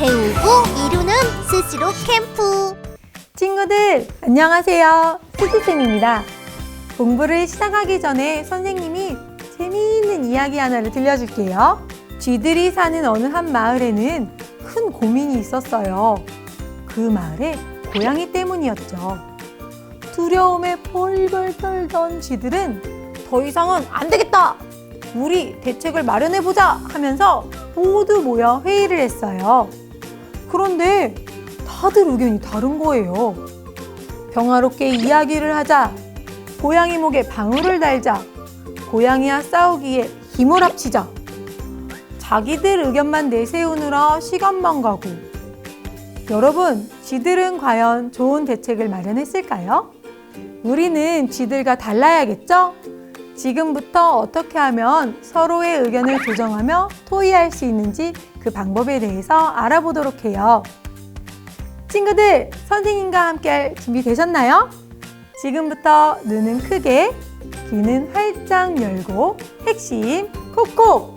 배우고 이루는 스스로 캠프. 친구들, 안녕하세요. 수지쌤입니다. 공부를 시작하기 전에 선생님이 재미있는 이야기 하나를 들려줄게요. 쥐들이 사는 어느 한 마을에는 큰 고민이 있었어요. 그 마을에 고양이 때문이었죠. 두려움에 벌벌 떨던 쥐들은 더 이상은 안 되겠다! 우리 대책을 마련해보자! 하면서 모두 모여 회의를 했어요. 그런데 다들 의견이 다른 거예요. 평화롭게 이야기를 하자. 고양이 목에 방울을 달자. 고양이와 싸우기에 힘을 합치자. 자기들 의견만 내세우느라 시간만 가고. 여러분, 쥐들은 과연 좋은 대책을 마련했을까요? 우리는 쥐들과 달라야겠죠? 지금부터 어떻게 하면 서로의 의견을 조정하며 토의할 수 있는지 그 방법에 대해서 알아보도록 해요. 친구들, 선생님과 함께할 준비 되셨나요? 지금부터 눈은 크게, 귀는 활짝 열고, 핵심 콕콕!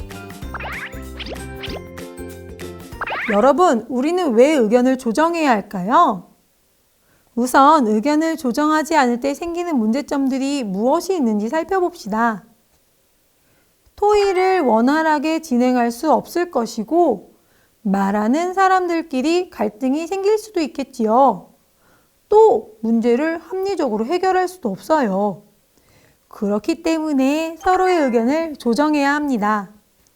여러분, 우리는 왜 의견을 조정해야 할까요? 우선 의견을 조정하지 않을 때 생기는 문제점들이 무엇이 있는지 살펴봅시다. 토의를 원활하게 진행할 수 없을 것이고, 말하는 사람들끼리 갈등이 생길 수도 있겠지요. 또 문제를 합리적으로 해결할 수도 없어요. 그렇기 때문에 서로의 의견을 조정해야 합니다.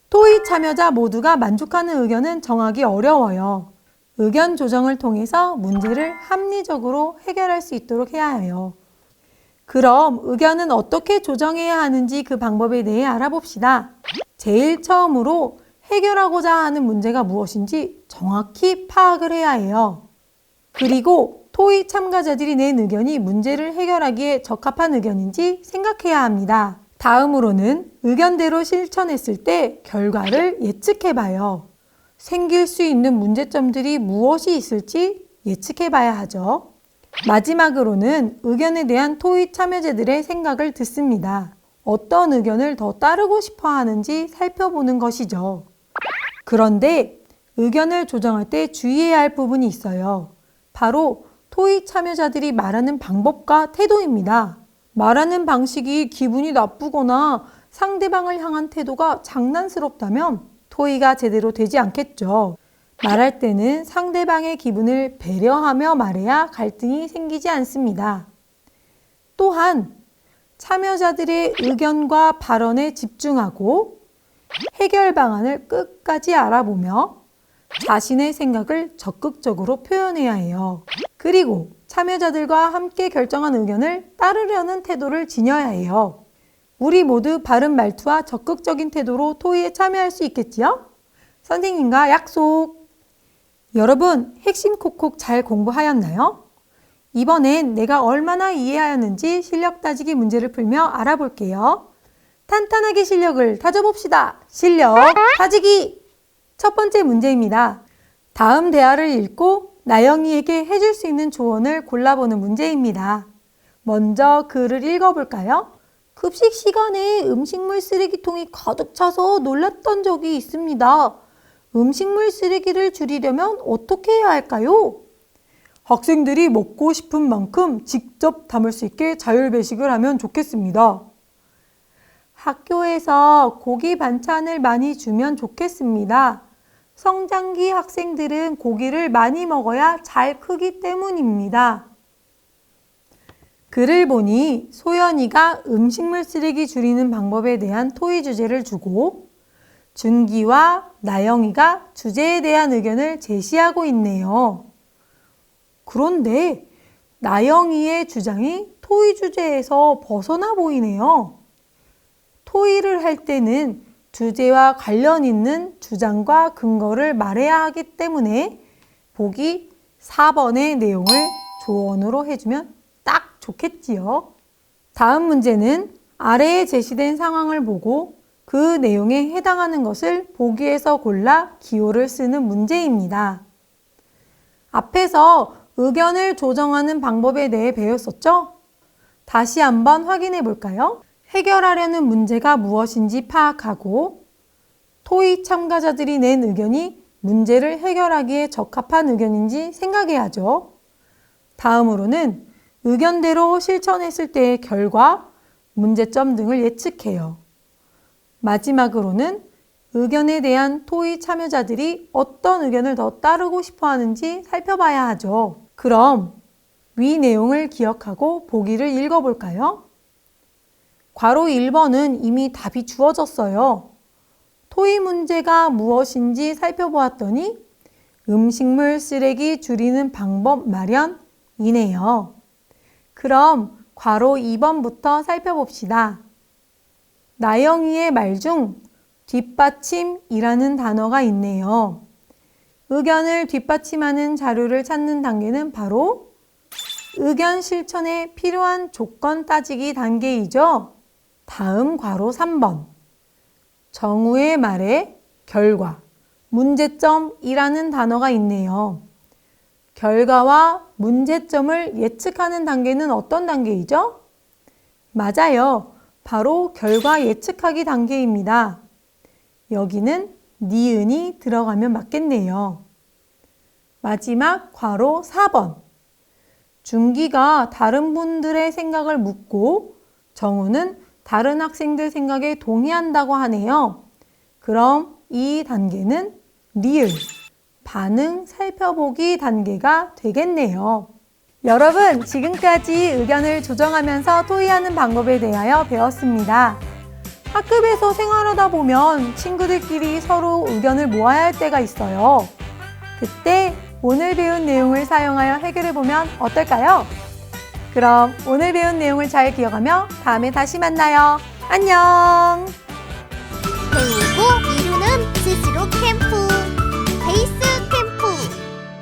토의 참여자 모두가 만족하는 의견은 정하기 어려워요. 의견 조정을 통해서 문제를 합리적으로 해결할 수 있도록 해야 해요. 그럼 의견은 어떻게 조정해야 하는지 그 방법에 대해 알아봅시다. 제일 처음으로 해결하고자 하는 문제가 무엇인지 정확히 파악을 해야 해요. 그리고 토의 참가자들이 낸 의견이 문제를 해결하기에 적합한 의견인지 생각해야 합니다. 다음으로는 의견대로 실천했을 때 결과를 예측해 봐요. 생길 수 있는 문제점들이 무엇이 있을지 예측해 봐야 하죠. 마지막으로는 의견에 대한 토의 참여자들의 생각을 듣습니다. 어떤 의견을 더 따르고 싶어 하는지 살펴보는 것이죠. 그런데 의견을 조정할 때 주의해야 할 부분이 있어요. 바로 토의 참여자들이 말하는 방법과 태도입니다. 말하는 방식이 기분이 나쁘거나 상대방을 향한 태도가 장난스럽다면 토의가 제대로 되지 않겠죠. 말할 때는 상대방의 기분을 배려하며 말해야 갈등이 생기지 않습니다. 또한 참여자들의 의견과 발언에 집중하고 해결 방안을 끝까지 알아보며 자신의 생각을 적극적으로 표현해야 해요. 그리고 참여자들과 함께 결정한 의견을 따르려는 태도를 지녀야 해요. 우리 모두 바른 말투와 적극적인 태도로 토의에 참여할 수 있겠지요? 선생님과 약속! 여러분, 핵심 콕콕 잘 공부하였나요? 이번엔 내가 얼마나 이해하였는지 실력 따지기 문제를 풀며 알아볼게요. 탄탄하게 실력을 다져봅시다. 실력 다지기! 첫 번째 문제입니다. 다음 대화를 읽고 나영이에게 해줄 수 있는 조언을 골라보는 문제입니다. 먼저 글을 읽어볼까요? 급식 시간에 음식물 쓰레기통이 가득 차서 놀랐던 적이 있습니다. 음식물 쓰레기를 줄이려면 어떻게 해야 할까요? 학생들이 먹고 싶은 만큼 직접 담을 수 있게 자율 배식을 하면 좋겠습니다. 학교에서 고기 반찬을 많이 주면 좋겠습니다. 성장기 학생들은 고기를 많이 먹어야 잘 크기 때문입니다. 글을 보니 소연이가 음식물 쓰레기 줄이는 방법에 대한 토의 주제를 주고 준기와 나영이가 주제에 대한 의견을 제시하고 있네요. 그런데 나영이의 주장이 토의 주제에서 벗어나 보이네요. 토의를 할 때는 주제와 관련 있는 주장과 근거를 말해야 하기 때문에 보기 4번의 내용을 조언으로 해주면 딱 좋겠지요. 다음 문제는 아래에 제시된 상황을 보고 그 내용에 해당하는 것을 보기에서 골라 기호를 쓰는 문제입니다. 앞에서 의견을 조정하는 방법에 대해 배웠었죠? 다시 한번 확인해 볼까요? 해결하려는 문제가 무엇인지 파악하고 토의 참가자들이 낸 의견이 문제를 해결하기에 적합한 의견인지 생각해야죠. 다음으로는 의견대로 실천했을 때의 결과, 문제점 등을 예측해요. 마지막으로는 의견에 대한 토의 참여자들이 어떤 의견을 더 따르고 싶어 하는지 살펴봐야 하죠. 그럼 위 내용을 기억하고 보기를 읽어볼까요? 괄호 1번은 이미 답이 주어졌어요. 토의 문제가 무엇인지 살펴보았더니 음식물 쓰레기 줄이는 방법 마련이네요. 그럼 괄호 2번부터 살펴봅시다. 나영이의 말 중 뒷받침이라는 단어가 있네요. 의견을 뒷받침하는 자료를 찾는 단계는 바로 의견 실천에 필요한 조건 따지기 단계이죠. 다음 괄호 3번. 정우의 말에 결과, 문제점이라는 단어가 있네요. 결과와 문제점을 예측하는 단계는 어떤 단계이죠? 맞아요. 바로 결과 예측하기 단계입니다. 여기는 니은이 들어가면 맞겠네요. 마지막 괄호 4번. 준기가 다른 분들의 생각을 묻고 정우는 다른 학생들 생각에 동의한다고 하네요. 그럼 이 단계는 리을, 반응 살펴보기 단계가 되겠네요. 여러분, 지금까지 의견을 조정하면서 토의하는 방법에 대하여 배웠습니다. 학급에서 생활하다 보면 친구들끼리 서로 의견을 모아야 할 때가 있어요. 그때 오늘 배운 내용을 사용하여 해결해 보면 어떨까요? 그럼 오늘 배운 내용을 잘 기억하며 다음에 다시 만나요. 안녕!